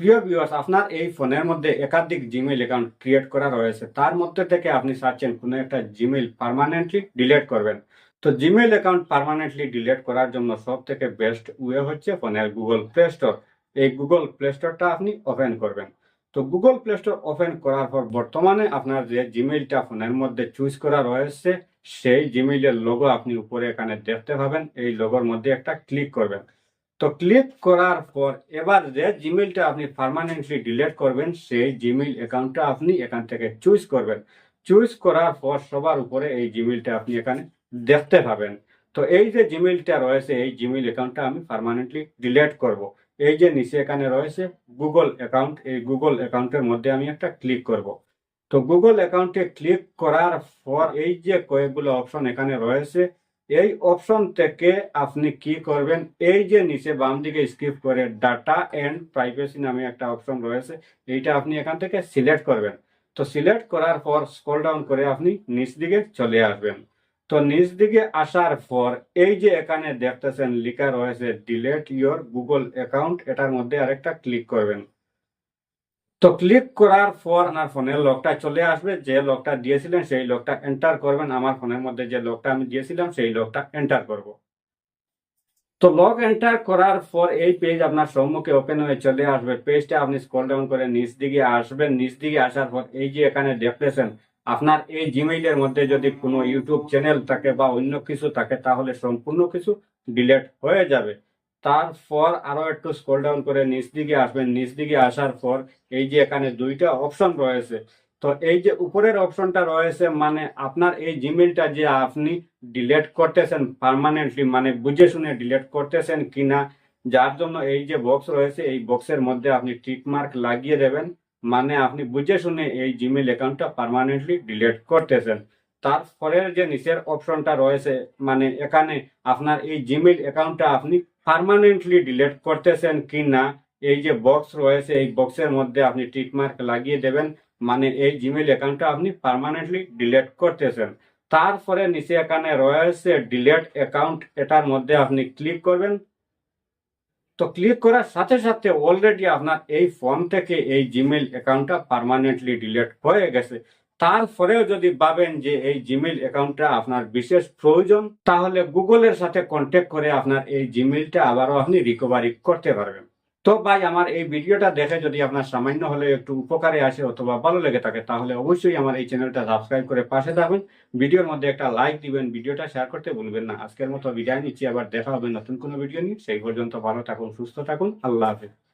প্রিয় ভিউয়ার্স আপনার এই ফোনের মধ্যে একাধিক জিমেইল অ্যাকাউন্ট ক্রিয়েট করা রয়েছে। তার মধ্যে থেকে আপনি চাচ্ছেন কোনো একটা জিমেইল পার্মানেন্টলি ডিলেট করবেন। তো জিমেইল অ্যাকাউন্ট পার্মানেন্টলি ডিলেট করার জন্য সব থেকে বেস্ট ওয়ে হচ্ছে ফোনের গুগল প্লে স্টোর এই গুগল প্লে স্টোরটা আপনি ওপেন করবেন। তো গুগল প্লে স্টোর ওপেন করার পর বর্তমানে আপনার যে জিমেইলটা ফোনের মধ্যে চুজ করা রয়েছে, সেই জিমেইলের লোগো আপনি উপরে এখানে দেখতে পাবেন। এই লোগোর মধ্যে একটা ক্লিক করবেন। তো ক্লিক করার পর এবার যে জিমেলটা আপনি পার্মানেন্টলি ডিলেট করবেন, সেই জিমেল অ্যাকাউন্টটা আপনি এখান থেকে চুজ করবেন। চুজ করার পর সবার উপরে এই জিমেলটা আপনি এখানে দেখতে পাবেন। তো এই যে জিমেলটা রয়েছে, এই জিমেল অ্যাকাউন্টটা আমি পারমানেন্টলি ডিলেট করব। এই যে নিচে এখানে রয়েছে গুগল অ্যাকাউন্ট এই গুগল অ্যাকাউন্টের মধ্যে আমি একটা ক্লিক করব। তো গুগল অ্যাকাউন্টে ক্লিক করার পর এই যে কয়েকগুলো অপশন এখানে রয়েছে এই অপশন থেকে আপনি কি করবেন? এই যে নিচে বাম দিকে স্কিপ করে ডাটা এন্ড প্রাইভেসি নামে একটা অপশন রয়েছে, এইটা আপনি এখান থেকে সিলেক্ট করবেন। তো সিলেক্ট করার পর স্ক্রল ডাউন করে আপনি নিচ দিকে চলে আসবেন। তো নিচ দিকে আসার পর এই যে এখানে দেখতেছেন লেখা রয়েছে ডিলেট ইয়োর গুগল অ্যাকাউন্ট এটার মধ্যে আরেকটা ক্লিক করবেন। তো ক্লিক করার পর আপনার ফোনের লকটা চলে আসবে, যে লকটা দিয়েছিলেন সেই লকটা এন্টার করবেন। আমার ফোনের মধ্যে যে লকটা আমি দিয়েছিলাম, সেই লকটা এন্টার করব। তো লক এন্টার করার পর এই পেজ আপনার সম্মুখে ওপেন হয়ে চলে আসবে। পেজটা আপনি স্ক্রল ডাউন করে নিচ দিকে আসবেন। নিচ দিকে আসার পর এই যে এখানে দেখতেছেন, আপনার এই জিমেইলের মধ্যে যদি কোনো ইউটিউব চ্যানেল থাকে বা অন্য কিছু থাকে, তাহলে সম্পূর্ণ কিছু ডিলেট হয়ে যাবে। তারপর আরও একটু স্ক্রল ডাউন করে নিচ দিকে আসবেন। নিচ দিকে আসার পর এই যে এখানে দুইটা অপশন রয়েছে। তো এই যে উপরের অপশনটা রয়েছে মানে আপনার এই জিমেলটা যে আপনি ডিলেট করতেছেন পার্মানেন্টলি মানে বুঝে শুনে ডিলেট করতেছেন কিনা, যার জন্য এই যে বক্স রয়েছে, এই বক্সের মধ্যে আপনি টিক মার্ক লাগিয়ে দেবেন। মানে আপনি বুঝে শুনে এই জিমেইল অ্যাকাউন্টটা পার্মানেন্টলি ডিলেট করতেছেন। তারপরের যে নিচের অপশনটা রয়েছে মানে এখানে আপনার এই জিমেইল অ্যাকাউন্টটা আপনি পার্মানেন্টলি ডিলেট করতেছেন কি না, এই যে বক্স রয়েছে, এই বক্সের মধ্যে আপনি টিক মার্ক লাগিয়ে দেবেন মানে এই জিমেল অ্যাকাউন্টটা আপনি পার্মানেন্টলি ডিলেট করতেছেন। তারপরে নিচে এখানে রয়েছে ডিলেট অ্যাকাউন্ট এটার মধ্যে আপনি ক্লিক করবেন। তো ক্লিক করার সাথে সাথে অলরেডি আপনার এই ফোন থেকে এই জিমেল অ্যাকাউন্টটা পার্মানেন্টলি ডিলেট হয়ে গেছে। তারপরেও যদি ভাবেন যে এই জিমেইল অ্যাকাউন্টটা আপনার বিশেষ প্রয়োজন, তাহলে গুগলের সাথে কন্ট্যাক্ট করে আপনার এই জিমেলটা আবারও আপনি রিকভারি করতে পারবেন। তো ভাই, আমার এই ভিডিওটা দেখে যদি আপনার সামান্য হলে একটু উপকারে আসে অথবা ভালো লেগে থাকে, তাহলে অবশ্যই আমার এই চ্যানেলটা সাবস্ক্রাইব করে পাশে থাকবেন ভিডিওর মধ্যে একটা লাইক দিবেন, ভিডিওটা শেয়ার করতে ভুলবেন না। আজকের মতো বিদায় নিচ্ছি, আবার দেখা হবে নতুন কোনো ভিডিও নিয়ে। সেই পর্যন্ত ভালো থাকুন, সুস্থ থাকুন। আল্লাহ হাফিজ।